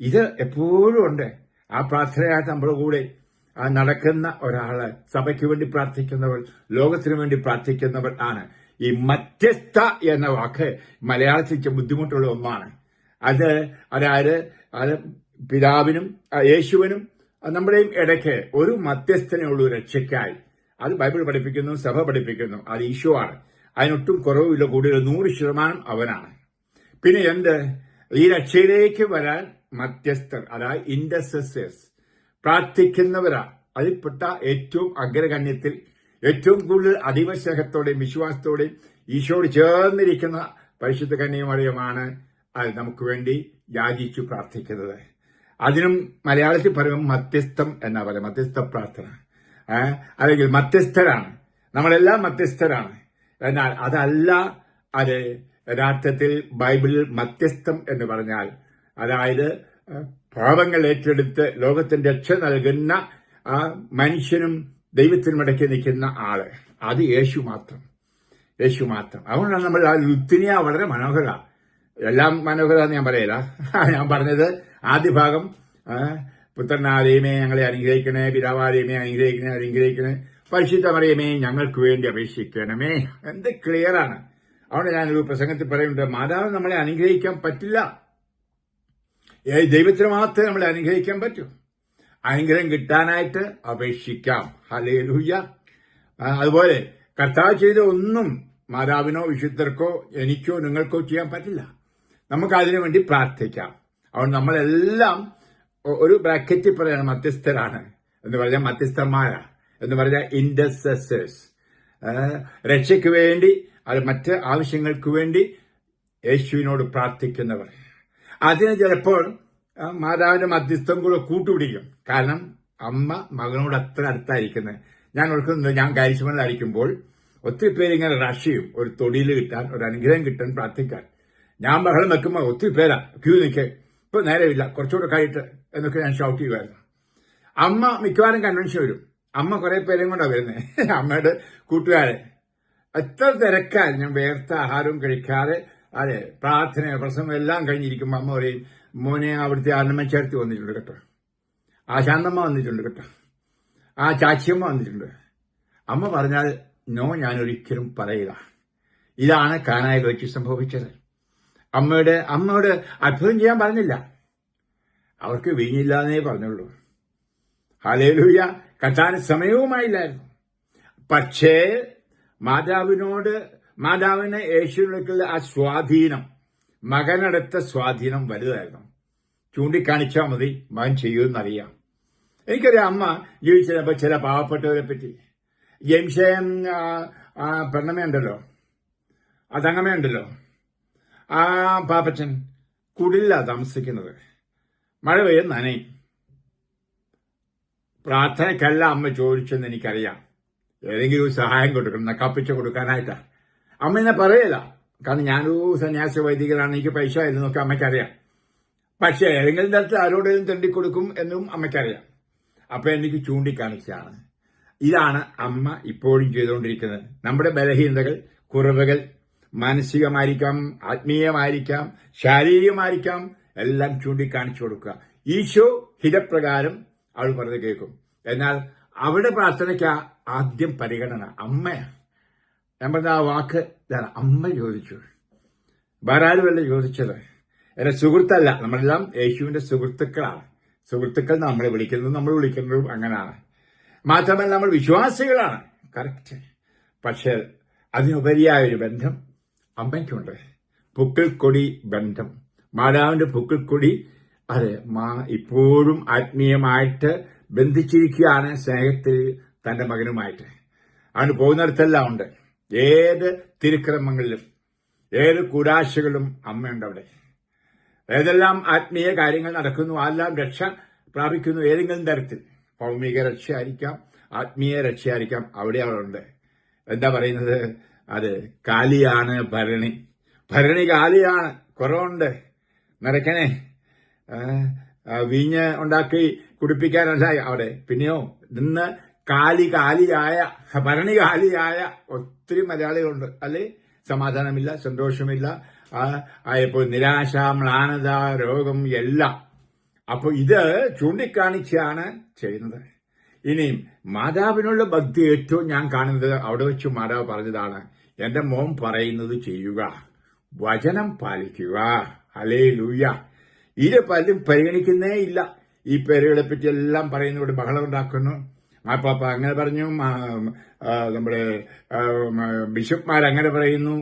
ഇത് എപ്പോഴും ഉണ്ട്. ആ പ്രാർത്ഥനയായിട്ട് നമ്മുടെ കൂടെ ആ നടക്കുന്ന ഒരാൾ സഭയ്ക്ക് വേണ്ടി പ്രാർത്ഥിക്കുന്നവൾ ലോകത്തിനു വേണ്ടി പ്രാർത്ഥിക്കുന്നവൾ ആണ്. ഈ മധ്യസ്ഥ എന്ന വാക്ക് മലയാളത്തിൽ ബുദ്ധിമുട്ടുള്ള ഒന്നാണ്. അത് അതായത് അത് പിതാവിനും യേശുവിനും നമ്മുടെയും ഇടയ്ക്ക് ഒരു മധ്യസ്ഥനെയുള്ള രക്ഷയ്ക്കായി. അത് ബൈബിൾ പഠിപ്പിക്കുന്നു സഭ പഠിപ്പിക്കുന്നു. അത് ഈശോ ആണ് അതിനൊട്ടും കുറവില്ല കൂടുതൽ നൂറ് ശതമാനം അവനാണ്. പിന്നെ എന്ത്? ഈ രക്ഷയിലേക്ക് വരാൻ മധ്യസ്ഥർ അതായത് ഇന്റർസെസേഴ്സ് പ്രാർത്ഥിക്കുന്നവരാ. അതിൽപ്പെട്ട ഏറ്റവും അഗ്രഗണ്യത്തിൽ ഏറ്റവും കൂടുതൽ അതിവസ്നേഹത്തോടെയും വിശ്വാസത്തോടെയും ഈശോട് ചേർന്നിരിക്കുന്ന പരിശുദ്ധ കന്യമറിയമാണ് അത് നമുക്ക് വേണ്ടി യാചിച്ചു പ്രാർത്ഥിക്കുന്നത്. അതിനും മലയാളത്തിൽ പറയുമ്പോൾ മധ്യസ്ഥം എന്നാ പറയുക. മധ്യസ്ഥ പ്രാർത്ഥന? അല്ലെങ്കിൽ മധ്യസ്ഥരാണ്. നമ്മളെല്ലാം മധ്യസ്ഥരാണ്. എന്നാൽ അതല്ല അത് യഥാർത്ഥത്തിൽ ബൈബിളിൽ മധ്യസ്ഥം എന്ന് പറഞ്ഞാൽ അതായത് പാപങ്ങൾ ഏറ്റെടുത്ത് ലോകത്തിന് രക്ഷ നൽകുന്ന ആ മനുഷ്യനും ദൈവത്തിനും ഇടയ്ക്ക് നിൽക്കുന്ന ആൾ. അത് യേശു മാത്രം. യേശു മാത്രം. അതുകൊണ്ടാണ് നമ്മൾ ആ ലുത്തിനിയ വളരെ മനോഹര. എല്ലാം മനോഹര എന്ന് ഞാൻ പറയില്ല. ഞാൻ പറഞ്ഞത് ആദ്യ ഭാഗം പുത്രനാരെയുമേ ഞങ്ങളെ അനുഗ്രഹിക്കണേ പിതാവാരെയുമേ അനുഗ്രഹിക്കണേ അനുഗ്രഹിക്കണേ. പരിശുദ്ധ മറിയമേ ഞങ്ങൾക്ക് വേണ്ടി അപേക്ഷിക്കണമേ. എന്ത് ക്ലിയറാണ് അതുകൊണ്ട് ഞാനൊരു പ്രസംഗത്തിൽ പറയുന്നുണ്ട് മാതാവ് നമ്മളെ അനുഗ്രഹിക്കാൻ പറ്റില്ല. ദൈവത്തിന് മാത്രമേ നമ്മളെ അനുഗ്രഹിക്കാൻ പറ്റൂ. അനുഗ്രഹം കിട്ടാനായിട്ട് അപേക്ഷിക്കാം. ഹലേ ലൂയ്യ അതുപോലെ കർത്താവ് ചെയ്ത ഒന്നും മാതാവിനോ വിശുദ്ധർക്കോ എനിക്കോ നിങ്ങൾക്കോ ചെയ്യാൻ പറ്റില്ല. നമുക്ക് അതിനു വേണ്ടി പ്രാർത്ഥിക്കാം. അതുകൊണ്ട് നമ്മളെല്ലാം ഒരു ബ്രാക്കറ്റിൽ പറയണം മധ്യസ്ഥരാണ്. എന്ന് പറഞ്ഞാൽ മധ്യസ്ഥന്മാര. എന്ന് പറഞ്ഞാൽ ഇൻഡസസേഴ്സ് രക്ഷയ്ക്ക് വേണ്ടി അത് മറ്റ് ആവശ്യങ്ങൾക്ക് വേണ്ടി യേശുവിനോട് പ്രാർത്ഥിക്കുന്നവർ. അതിന് ചിലപ്പോൾ മാതാവിന്റെ മധ്യസ്ഥം കൂടെ കൂട്ടുപിടിക്കും. കാരണം അമ്മ മകനോട് അത്ര അടുത്തായിരിക്കുന്നത് ഞാൻ ഓർക്കുന്നത് ഞാൻ കാര്യക്ഷമനായിരിക്കുമ്പോൾ ഒത്തിരി പേര് ഇങ്ങനെ റഷ് ചെയ്യും. ഒരു തൊടിയിൽ കിട്ടാൻ ഒരു അനുഗ്രഹം കിട്ടാൻ പ്രാർത്ഥിക്കാൻ. ഞാൻ ബഹളം വെക്കുമ്പോൾ ഒത്തിരി പേരാ. ക്യൂ നിൽക്കെ ഇപ്പൊ നേരമില്ല. കുറച്ചുകൂടെ കഴിയിട്ട് എന്നൊക്കെ ഞാൻ ഷൗട്ട് ചെയ്യുമായിരുന്നു അമ്മ മിക്കവാറും കൺവെൻഷൻ വരും. അമ്മ കുറെ പേരെയും കൊണ്ടാണ് വരുന്നത് അമ്മയുടെ കൂട്ടുകാരെ. എത്ര തിരക്കാൻ ഞാൻ വേർത്ത ആഹാരവും കഴിക്കാതെ അതെ പ്രാർത്ഥന പ്രസംഗം എല്ലാം കഴിഞ്ഞിരിക്കുമ്പോൾ അമ്മ പറയും മോനെ അവിടുത്തെ അന്നമ്മ ചേർത്തി വന്നിട്ടുണ്ട് കേട്ടോ. ആ ശാന്തമ്മ വന്നിട്ടുണ്ട് കേട്ടോ. ആ ചാച്ചിയമ്മ വന്നിട്ടുണ്ട്. അമ്മ പറഞ്ഞാൽ നോ ഞാനൊരിക്കലും പറയില്ല. ഇതാണ് കാനായ വെച്ച് സംഭവിച്ചത്. അമ്മയുടെ അമ്മയോട് അത്ഭുതം ചെയ്യാൻ പറഞ്ഞില്ല. അവർക്ക് വീഞ്ഞില്ല എന്നേ പറഞ്ഞുള്ളൂ. ഹലേലൂയ കത്താൻ സമയവുമായില്ലായിരുന്നു. പക്ഷേ മാതാവിനോട് മാതാവിന് യേശുവിനുള്ള ആ സ്വാധീനം മകനടുത്ത സ്വാധീനം വലുതായിരുന്നു. ചൂണ്ടിക്കാണിച്ചാൽ മതി മകൻ ചെയ്യുമെന്നറിയാം. എനിക്കറിയാം അമ്മ ജീവിച്ചപ്പോൾ ചില പാവപ്പെട്ടവരെ പറ്റി ജംഷയം അതങ്ങമേ തങ്ങമ്മയുണ്ടല്ലോ ആ പാപ്പച്ചൻ കുടില്ല താമസിക്കുന്നത്. മഴ പെയ്യും നനയും. പ്രാർത്ഥനയ്ക്കല്ല അമ്മ ചോദിച്ചെന്ന് എനിക്കറിയാം. ഏതെങ്കിലും ഒരു സഹായം കൊടുക്കണം കപ്പിച്ച കൊടുക്കാനായിട്ടാ. അമ്മ എന്നെ പറയല? കാരണം ഞാനൊരു സന്യാസി വൈദികനാണ് എനിക്ക് പൈസ ഇല്ലെന്നൊക്കെ അമ്മയ്ക്കറിയാം. പക്ഷെ ഏതെങ്കിലും തരത്തിൽ ആരോടെങ്കിലും തെണ്ടിക്കൊടുക്കും എന്നും അമ്മയ്ക്കറിയാം. അപ്പൊ എനിക്ക് ചൂണ്ടിക്കാണിച്ചാണ് ഇതാണ് അമ്മ ഇപ്പോഴും ചെയ്തുകൊണ്ടിരിക്കുന്നത്. നമ്മുടെ ബലഹീനതകൾ കുറവുകൾ മാനസികമായിരിക്കാം ആത്മീയമായിരിക്കാം ശാരീരികമായിരിക്കാം എല്ലാം ചൂണ്ടിക്കാണിച്ചു കൊടുക്കുക. ഈശോ ഹിതപ്രകാരം അവൾ പറഞ്ഞ് കേൾക്കും. എന്നാൽ അവിടെ പ്രാർത്ഥനയ്ക്ക് ആദ്യം പരിഗണന അമ്മ പറഞ്ഞ ആ വാക്ക് അമ്മ ചോദിച്ചു. വേറെ ആരുമല്ല ചോദിച്ചത്. എന്റെ സുഹൃത്തല്ല. നമ്മളെല്ലാം യേശുവിന്റെ സുഹൃത്തുക്കളാണ്. സുഹൃത്തുക്കൾ നമ്മളെ വിളിക്കുന്നത് നമ്മൾ വിളിക്കുന്നതും അങ്ങനെയാണ് മാത്രമല്ല നമ്മൾ വിശ്വാസികളാണ്. കറക്റ്റ് പക്ഷേ അതിനുപരിയായ ഒരു ബന്ധം അമ്മയ്ക്കുണ്ട് പുക്കിൾക്കൊടി ബന്ധം. മാതാവിന്റെ പുക്കിൾക്കൊടി അതെ മാ ഇപ്പോഴും ആത്മീയമായിട്ട് ബന്ധിച്ചിരിക്കുകയാണ് സ്നേഹത്തിൽ തന്റെ മകനുമായിട്ട്. അവന് പോകുന്നിടത്തെല്ലാം ഉണ്ട്. ഏത് തിരുക്രമങ്ങളിലും ഏത് കൂരാശകളും അമ്മയുണ്ട് അവിടെ ഏതെല്ലാം ആത്മീയ കാര്യങ്ങൾ നടക്കുന്നു അതെല്ലാം രക്ഷ പ്രാപിക്കുന്നു ഏതെങ്കിലും തരത്തിൽ. ഭൗമിക രക്ഷയായിരിക്കാം ആത്മീയ രക്ഷയായിരിക്കാം. അവിടെ അവളുണ്ട്. എന്താ പറയുന്നത്? അത് കാലിയാണ് ഭരണി. ഭരണി കാലിയാണ്. കുറവുണ്ട്. നിറയ്ക്കണേ വീഞ്ഞ് ഉണ്ടാക്കി കുടിപ്പിക്കാനുണ്ടായി അവിടെ പിന്നെയോ നിന്ന് കാലി കാലിയായ ഭരണി കാലിയായ ഒത്തിരി മലയാളികളുണ്ട്. അല്ലെ? സമാധാനമില്ല സന്തോഷമില്ല. ഇപ്പോൾ നിരാശ മ്ലാനത രോഗം എല്ലാം. അപ്പോൾ ഇത് ചൂണ്ടിക്കാണിച്ചാണ് ചെയ്യുന്നത്. ഇനിയും മാതാവിനുള്ള ഭക്തി ഏറ്റവും ഞാൻ കാണുന്നത് അവിടെ വെച്ച് മാതാവ് പറഞ്ഞതാണ് എന്റെ മോം പറയുന്നത് ചെയ്യുക വചനം പാലിക്കുക. അലേ ലൂയ ഇത് പലരും പരിഗണിക്കുന്നേ ഇല്ല. ഈ പേരുകളെ പറ്റി എല്ലാം പറയുന്നവിടെ ബഹളം ഉണ്ടാക്കുന്നു. മാപ്പാപ്പ അങ്ങനെ പറഞ്ഞു നമ്മുടെ ബിഷപ്പ്മാർ അങ്ങനെ പറയുന്നു.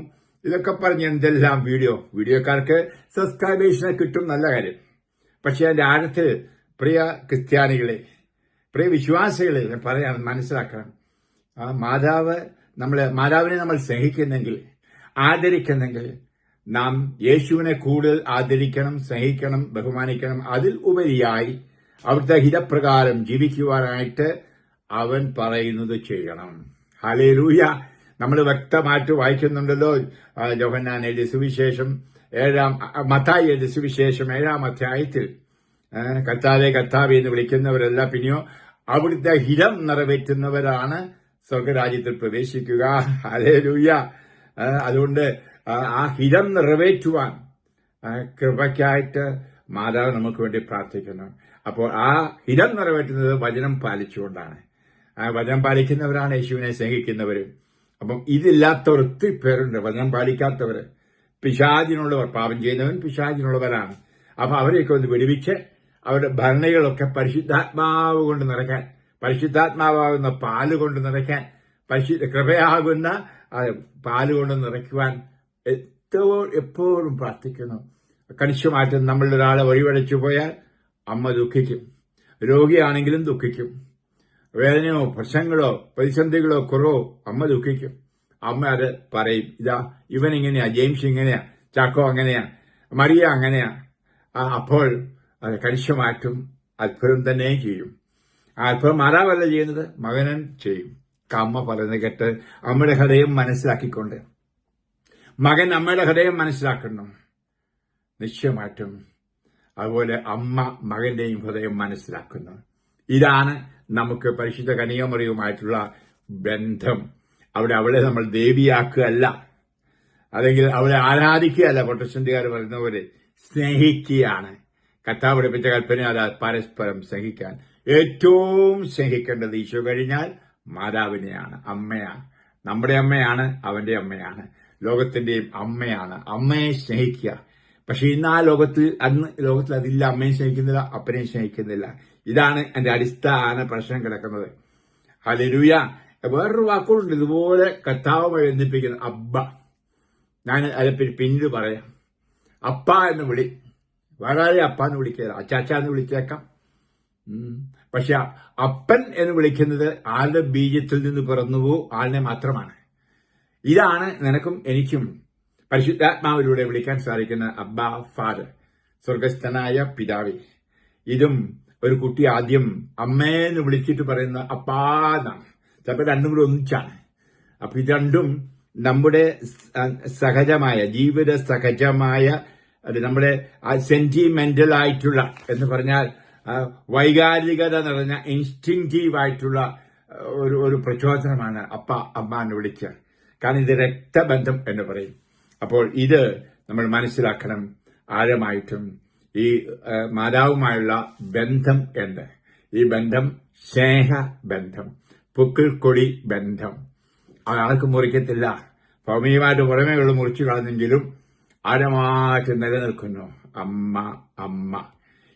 ഇതൊക്കെ പറഞ്ഞ് എന്തെല്ലാം വീഡിയോ? വീഡിയോക്കാർക്ക് സബ്സ്ക്രൈബേഷനെ കിട്ടും നല്ല കാര്യം. പക്ഷെ അതിന്റെ ആഴത്തിൽ പ്രിയ ക്രിസ്ത്യാനികളെ പ്രിയ വിശ്വാസികളെ ഞാൻ പറയാൻ മനസ്സിലാക്കണം. ആ മാതാവ് നമ്മളെ മാതാവിനെ നമ്മൾ സ്നേഹിക്കുന്നെങ്കിൽ ആദരിക്കുന്നെങ്കിൽ നാം യേശുവിനെ കൂടുതൽ ആദരിക്കണം സ്നേഹിക്കണം ബഹുമാനിക്കണം. അതിൽ ഉപരിയായി അവിടുത്തെ ഹിതപ്രകാരം ജീവിക്കുവാനായിട്ട് അവൻ പറയുന്നത് ചെയ്യണം. ഹലേലൂയ നമ്മൾ വ്യക്തമായിട്ട് വായിക്കുന്നുണ്ടല്ലോ ജോഹന്നാൻ എഴുതിയ സുവിശേഷം ഏഴാം മത്തായി എഴുതിയ സുവിശേഷം ഏഴാം അധ്യായത്തിൽ. കർത്താവെ കർത്താവെ എന്ന് വിളിക്കുന്നവരല്ല. പിന്നെയോ അവിടുത്തെ ഹിരം നിറവേറ്റുന്നവരാണ് സ്വർഗരാജ്യത്തിൽ പ്രവേശിക്കുക. അതേ ലൂയ അതുകൊണ്ട് ആ, ഹിരം നിറവേറ്റുവാൻ കൃപയ്ക്കായിട്ട് മാതാവ് നമുക്ക് വേണ്ടി പ്രാർത്ഥിക്കുന്നു. അപ്പോൾ ആ ഹിരം നിറവേറ്റുന്നത് വചനം പാലിച്ചുകൊണ്ടാണ്. വചനം പാലിക്കുന്നവരാണ് യേശുവിനെ സ്നേഹിക്കുന്നവരും. അപ്പം ഇതില്ലാത്തവർ ഒത്തിരി പേരുണ്ട് വചനം പാലിക്കാത്തവര്. പിശാചിനുള്ളവർ പാപം ചെയ്യുന്നവൻ പിശാചിനുള്ളവരാണ്. അപ്പൊ അവരെയൊക്കെ ഒന്ന് വിടുവിച്ച് അവരുടെ ഭരണികളൊക്കെ പരിശുദ്ധാത്മാവ് കൊണ്ട് നിറയ്ക്കാൻ പരിശുദ്ധാത്മാവാകുന്ന പാൽ കൊണ്ട് നിറയ്ക്കാൻ പരിശുദ്ധ കൃപയാകുന്ന പാൽ കൊണ്ട് നിറയ്ക്കുവാൻ ഏറ്റവും എപ്പോഴും പ്രാർത്ഥിക്കുന്നു. കണിശമാറ്റം നമ്മളിൽ ഒരാളെ വഴിവടച്ചു പോയാൽ അമ്മ ദുഃഖിക്കും. രോഗിയാണെങ്കിലും ദുഃഖിക്കും. വേദനയോ പ്രശ്നങ്ങളോ പ്രതിസന്ധികളോ കുറവോ അമ്മ ദുഃഖിക്കും. അമ്മ അത് പറയും. ഇതാ ഇവൻ ഇങ്ങനെയാ ജെയിംസ് ഇങ്ങനെയാ ചാക്കോ അങ്ങനെയാ മറിയ അങ്ങനെയാ. ആ, അത് മാറ്റും അത്ഭുതം തന്നെ ചെയ്യും. ആ അത്ഭുതം മാതാവല്ല ചെയ്യുന്നത്? മകനൻ ചെയ്യും. അമ്മ പറയുന്നത് കേട്ട് അമ്മയുടെ ഹൃദയം മനസ്സിലാക്കിക്കൊണ്ട്. മകൻ അമ്മയുടെ ഹൃദയം മനസ്സിലാക്കണം. നിശ്ചയമായിട്ടും അതുപോലെ അമ്മ മകന്റെയും ഹൃദയം മനസ്സിലാക്കുന്നു. ഇതാണ് നമുക്ക് പരിശുദ്ധ കനിയമറിയുമായിട്ടുള്ള ബന്ധം. അവിടെ അവളെ നമ്മൾ ദേവിയാക്കുകയല്ല. അല്ലെങ്കിൽ അവളെ ആരാധിക്കുകയല്ല. പ്രൊട്ടസ്റ്റന്റുകാർ പറയുന്ന പോലെ സ്നേഹിക്കുകയാണ്. കർത്താവ് പഠിപ്പിച്ച കൽപ്പന അത് പരസ്പരം സ്നേഹിക്കാൻ ഏറ്റവും സ്നേഹിക്കേണ്ടത് ഈശോ കഴിഞ്ഞാൽ മാതാവിനെയാണ് അമ്മയാണ്. നമ്മുടെ അമ്മയാണ് അവന്റെ അമ്മയാണ്. ലോകത്തിന്റെയും അമ്മയാണ്. അമ്മയെ സ്നേഹിക്കുക. പക്ഷെ ഇന്ന് ആ ലോകത്ത് അന്ന് ലോകത്തിൽ അതില്ല. അമ്മയെ സ്നേഹിക്കുന്നില്ല അപ്പനെയും സ്നേഹിക്കുന്നില്ല. ഇതാണ് എന്റെ അടിസ്ഥാന പ്രശ്നം കിടക്കുന്നത്. ഹലരുയ വേറൊരു വാക്കുകളുണ്ട്. ഇതുപോലെ കർത്താവുമായി ബന്ധിപ്പിക്കുന്നത് അബ്ബ. ഞാൻ അതിൽ പിന്നീട് പറയാം. അപ്പ എന്ന് വിളി വേറെ അപ്പാന്ന് വിളിക്കരുത്. അച്ചാച്ച എന്ന് വിളിച്ചേക്കാം പക്ഷെ അപ്പൻ എന്ന് വിളിക്കുന്നത് ആളുടെ ബീജത്തിൽ നിന്ന് പിറന്നുവോ ആളിനെ മാത്രമാണ്. ഇതാണ് നിനക്കും എനിക്കും പരിശുദ്ധാത്മാവിലൂടെ വിളിക്കാൻ സാധിക്കുന്ന അബ്ബ ഫാദർ സ്വർഗസ്ഥനായ പിതാവി. ഇതും ഒരു കുട്ടി ആദ്യം അമ്മേന്ന് വിളിച്ചിട്ട് പറയുന്ന അപ്പാന്നാണ് ചിലപ്പോൾ രണ്ടും കൂടെ ഒന്നിച്ചാണ്. അപ്പൊ ഇത് രണ്ടും നമ്മുടെ സഹജമായ ജീവിത സഹജമായ അത് നമ്മുടെ സെന്റിമെന്റൽ ആയിട്ടുള്ള എന്ന് പറഞ്ഞാൽ ആ, വൈകാരികത നിറഞ്ഞ ഇൻസ്റ്റിങ്റ്റീവ് ആയിട്ടുള്ള ഒരു ഒരു പ്രചോദനമാണ് അപ്പ അമ്മ എന്ന് വിളിക്കുക. കാരണം ഇത് രക്തബന്ധം എന്ന് പറയും. അപ്പോൾ ഇത് നമ്മൾ മനസ്സിലാക്കണം ആഴമായിട്ടും ഈ ആ, മാതാവുമായുള്ള ബന്ധം എന്ത്? ഈ ബന്ധം സ്നേഹ ബന്ധം പുക്കിൾക്കൊടി ബന്ധം. ആൾക്ക് മുറിക്കത്തില്ല. ഭൗമികമായിട്ട് പുറമേ ഉള്ള മുറിച്ചു കളഞ്ഞെങ്കിലും ആഴമായിട്ട് നിലനിൽക്കുന്നു. അമ്മ അമ്മ.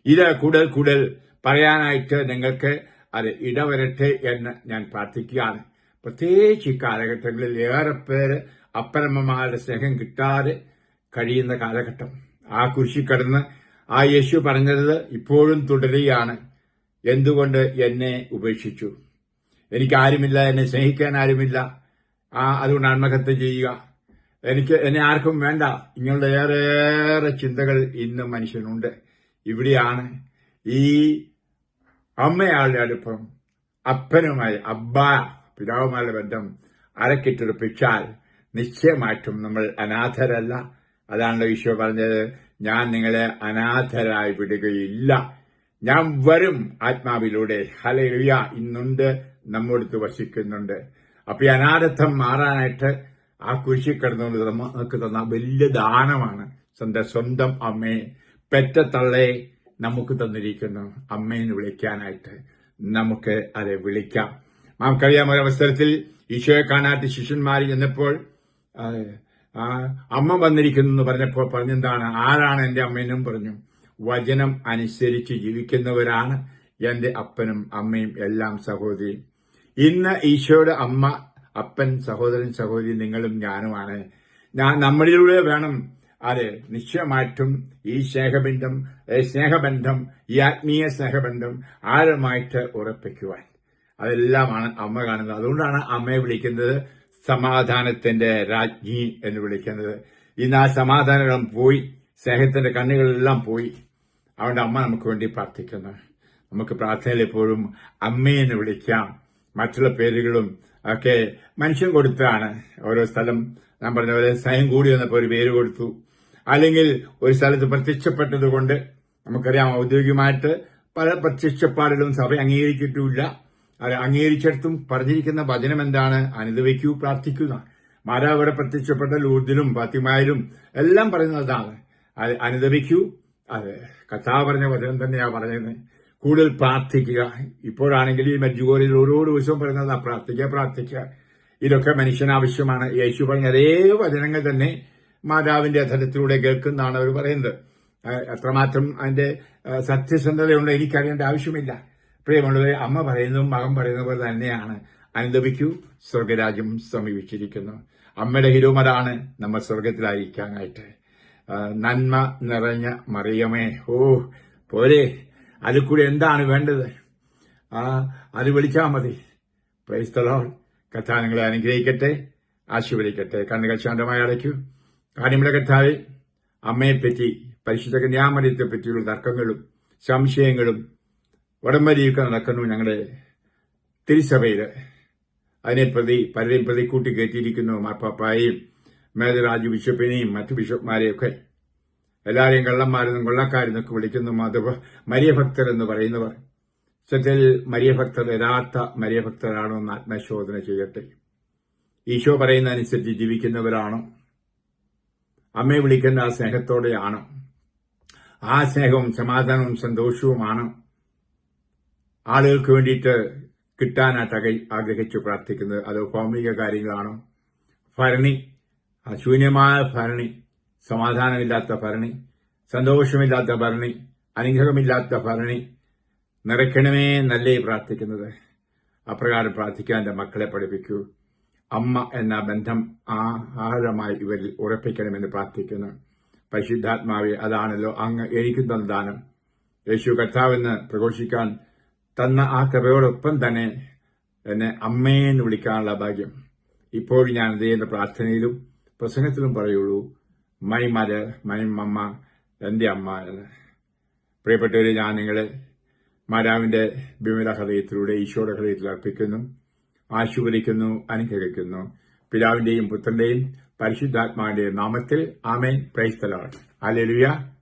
ഇത് കൂടുതൽ കൂടുതൽ പറയാനായിട്ട് നിങ്ങൾക്ക് അത് ഇടവരട്ടെ എന്ന് ഞാൻ പ്രാർത്ഥിക്കുകയാണ്. പ്രത്യേകിച്ച് ഈ കാലഘട്ടങ്ങളിൽ ഏറെ പേര് അപ്പനമ്മമാരുടെ സ്നേഹം കിട്ടാതെ കഴിയുന്ന കാലഘട്ടം. ആ കുരിശി കടന്ന് ആ യേശു പറഞ്ഞത് ഇപ്പോഴും തുടരുകയാണ്. എന്തുകൊണ്ട് എന്നെ ഉപേക്ഷിച്ചു? എനിക്ക് ആരുമില്ല എന്നെ സ്നേഹിക്കാൻ ആരുമില്ല. ആ അതുകൊണ്ട് ആത്മഹത്യ ചെയ്യുക. എനിക്ക് എന്നെ ആർക്കും വേണ്ട. ഇങ്ങനെയുള്ള ഏറെ ചിന്തകൾ ഇന്ന് മനുഷ്യനുണ്ട്. ഇവിടെയാണ് ഈ അമ്മയാളുടെ അടുപ്പം അപ്പനുമായി അബ്ബ പിതാവുമായുള്ള ബന്ധം അരക്കിട്ടുറപ്പിച്ചാൽ നിശ്ചയമായിട്ടും നമ്മൾ അനാഥരല്ല. അതാണ് ഈശോ പറഞ്ഞത് ഞാൻ നിങ്ങളെ അനാഥരായി വിടുകയില്ല. ഞാൻ വരും ആത്മാവിലൂടെ. ഹലയിലുയ ഇന്നുണ്ട് നമ്മോടത്ത് വസിക്കുന്നുണ്ട്. അപ്പൊ ഈ അനാഥത്വം മാറാനായിട്ട് ആ കുരിശി കിടന്നുകൊണ്ട് നമുക്ക് തന്ന വലിയ ദാനമാണ്. സ്വന്തം സ്വന്തം അമ്മയെ പെറ്റ തള്ളയെ നമുക്ക് തന്നിരിക്കുന്നു. അമ്മയെന്ന് വിളിക്കാനായിട്ട് നമുക്ക് അത് വിളിക്കാം. നമുക്കറിയാം ഒരവസരത്തിൽ ഈശോയെ കാണാത്ത ശിഷ്യന്മാർ ചെന്നപ്പോൾ അമ്മ വന്നിരിക്കുന്നു എന്ന് പറഞ്ഞപ്പോൾ പറഞ്ഞെന്താണ്? ആരാണ് എന്റെ അമ്മയെന്നും പറഞ്ഞു. വചനം അനുസരിച്ച് ജീവിക്കുന്നവരാണ് എന്റെ അപ്പനും അമ്മയും എല്ലാം സഹോദരിയും. ഇന്ന് ഈശോയുടെ അമ്മ അപ്പൻ സഹോദരൻ സഹോദരി നിങ്ങളും ഞാനുമാണ്. ഞാൻ നമ്മളിലൂടെ വേണം അതെ നിശ്ചയമായിട്ടും ഈ സ്നേഹബന്ധം സ്നേഹബന്ധം ഈ ആത്മീയ സ്നേഹബന്ധം ആഴമായിട്ട് ഉറപ്പിക്കുവാൻ. അതെല്ലാമാണ് അമ്മ കാണുന്നത്. അതുകൊണ്ടാണ് അമ്മയെ വിളിക്കുന്നത് സമാധാനത്തിന്റെ രാജ്ഞി എന്ന് വിളിക്കുന്നത്. ഇന്ന് ആ സമാധാനം പോയി സ്നേഹത്തിന്റെ കണ്ണുകളെല്ലാം പോയി. അവന്റെ അമ്മ നമുക്ക് വേണ്ടി പ്രാർത്ഥിക്കുന്നു. നമുക്ക് പ്രാർത്ഥനയിൽ എപ്പോഴും അമ്മയെന്ന് വിളിക്കാം. മറ്റുള്ള പേരുകളും ഒക്കെ മനുഷ്യൻ കൊടുത്താണ്. ഓരോ സ്ഥലം ഞാൻ പറഞ്ഞ പോലെ സ്വയം കൂടി വന്നപ്പോൾ ഒരു പേര് കൊടുത്തു. അല്ലെങ്കിൽ ഒരു സ്ഥലത്ത് പ്രത്യക്ഷപ്പെട്ടത് കൊണ്ട് നമുക്കറിയാം ഔദ്യോഗികമായിട്ട് പല പ്രത്യക്ഷപ്പാടുകളും സഭ അംഗീകരിച്ചിട്ടുമില്ല അത് അംഗീകരിച്ചിടത്തും പറഞ്ഞിരിക്കുന്ന വചനം എന്താണ്? അനുദവിക്കൂ പ്രാർത്ഥിക്കുന്ന. മാരാവ് ഇവിടെ പ്രത്യക്ഷപ്പെട്ട ലൂർദിലും ഫാത്തിമായിലും എല്ലാം പറയുന്നതാണ്. അത് അനുദവിക്കൂ അത് കഥാ പറഞ്ഞ വചനം തന്നെയാണ് പറയുന്നത്. കൂടുതൽ പ്രാർത്ഥിക്കുക. ഇപ്പോഴാണെങ്കിൽ ഈ മജ്ജുകോരിൽ ഓരോ ദിവസവും പറയുന്നത് പ്രാർത്ഥിക്കുക പ്രാർത്ഥിക്കുക. ഇതൊക്കെ മനുഷ്യന് ആവശ്യമാണ്. യേശു പറഞ്ഞ അതേ വചനങ്ങൾ തന്നെ മാതാവിന്റെ അധരത്തിലൂടെ കേൾക്കുന്നതാണ് അവർ പറയുന്നത്. അത്രമാത്രം അതിന്റെ സത്യസന്ധതയുണ്ട്. എനിക്കറിയേണ്ട ആവശ്യമില്ല. പ്രിയമുള്ളവരെ അമ്മ പറയുന്നതും മകൻ പറയുന്നത് പോലെ തന്നെയാണ്. അനുദപിക്കൂ സ്വർഗരാജ്യം സമീപിച്ചിരിക്കുന്നു. അമ്മയുടെ ഹിരോമതാണ് നമ്മൾ സ്വർഗത്തിലായിരിക്കാനായിട്ട്. നന്മ നിറഞ്ഞ മറിയമേ. ഓ പോരെ. അതിൽ കൂടി എന്താണ് വേണ്ടത്? ആ അത് വിളിച്ചാൽ മതി. പ്രൈസ്തലോ കഥാനങ്ങളെ നിങ്ങളെ അനുഗ്രഹിക്കട്ടെ ആശീർവദിക്കട്ടെ. കണ്ണുകൾ ശാന്തമായി അടയ്ക്കൂ. കാര്യങ്ങളുടെ കഥാവിൽ അമ്മയെപ്പറ്റി പരിശുദ്ധ കന്യാമര്യത്തെ പറ്റിയുള്ള തർക്കങ്ങളും സംശയങ്ങളും ഉടമ്പരിയൊക്കെ നടക്കുന്നു ഞങ്ങളുടെ തിരുസഭയിൽ. അതിനെ പ്രതി പലരെയും പ്രതി കൂട്ടിക്കയറ്റിയിരിക്കുന്നു. മാപ്പാപ്പായെയും മേധരാജ് ബിഷപ്പിനെയും മറ്റു ബിഷപ്പ്മാരെയൊക്കെ എല്ലാവരെയും കള്ളന്മാരെന്നും കൊള്ളക്കാരെന്നൊക്കെ വിളിക്കുന്നു മാധവ മരിയഭക്തർ എന്ന് പറയുന്നവർ. സത്യത്തിൽ മരിയഭക്തർ യഥാർത്ഥ മരിയഭക്തരാണോ എന്ന് ആത്മശോധന ചെയ്യട്ടെ. ഈശോ പറയുന്ന അനുസരിച്ച് ജീവിക്കുന്നവരാണോ? അമ്മയെ വിളിക്കുന്ന ആ സ്നേഹത്തോടെയാണ്? ആ സ്നേഹവും സമാധാനവും സന്തോഷവുമാണ്? ആളുകൾക്ക് വേണ്ടിയിട്ട് കിട്ടാനായിട്ട് ആഗ്രഹിച്ചു പ്രാർത്ഥിക്കുന്നത് അതോ ഭൗമിക കാര്യങ്ങളാണോ? ഭരണി അശൂന്യമായ ശൂന്യമായ ഭരണി സമാധാനമില്ലാത്ത ഭരണി സന്തോഷമില്ലാത്ത ഭരണി അനുഗ്രഹമില്ലാത്ത ഭരണി നിറയ്ക്കണമേ നല്ലേ പ്രാർത്ഥിക്കുന്നത്? അപ്രകാരം പ്രാർത്ഥിക്കാൻ എന്റെ മക്കളെ പഠിപ്പിക്കൂ. അമ്മ എന്ന ബന്ധം ആഹാരമായി ഇവരിൽ ഉറപ്പിക്കണമെന്ന് പ്രാർത്ഥിക്കുന്നു. പരിശുദ്ധാത്മാവെ അതാണല്ലോ അങ്ങ് എനിക്ക് തന്ന ദാനം. യേശു കർത്താവെന്ന് പ്രഘോഷിക്കാൻ തന്ന ആ കൃപയോടൊപ്പം തന്നെ എന്നെ അമ്മയെന്ന് വിളിക്കാനുള്ള ഭാഗ്യം. ഇപ്പോൾ ഞാൻ ചെയ്യുന്ന പ്രാർത്ഥനയിലും പ്രസംഗത്തിലും പറയുള്ളൂ. മൈ മദർ മൈ മമ്മ എന്റെ അമ്മ പ്രിയപ്പെട്ടവരെ ഞാൻ നിങ്ങളെ മാതാവിന്റെ വിമല ഹൃദയത്തിലൂടെ ഈശോയുടെ ഹൃദയത്തിൽ അർപ്പിക്കുന്നു ആശീർവദിക്കുന്നു അനുഗ്രഹിക്കുന്നു. പിതാവിന്റെയും പുത്രന്റെയും പരിശുദ്ധാത്മാവിന്റെയും നാമത്തിൽ ആമേൻ. പ്രൈസ്തലാണ് അല്ലെലുയ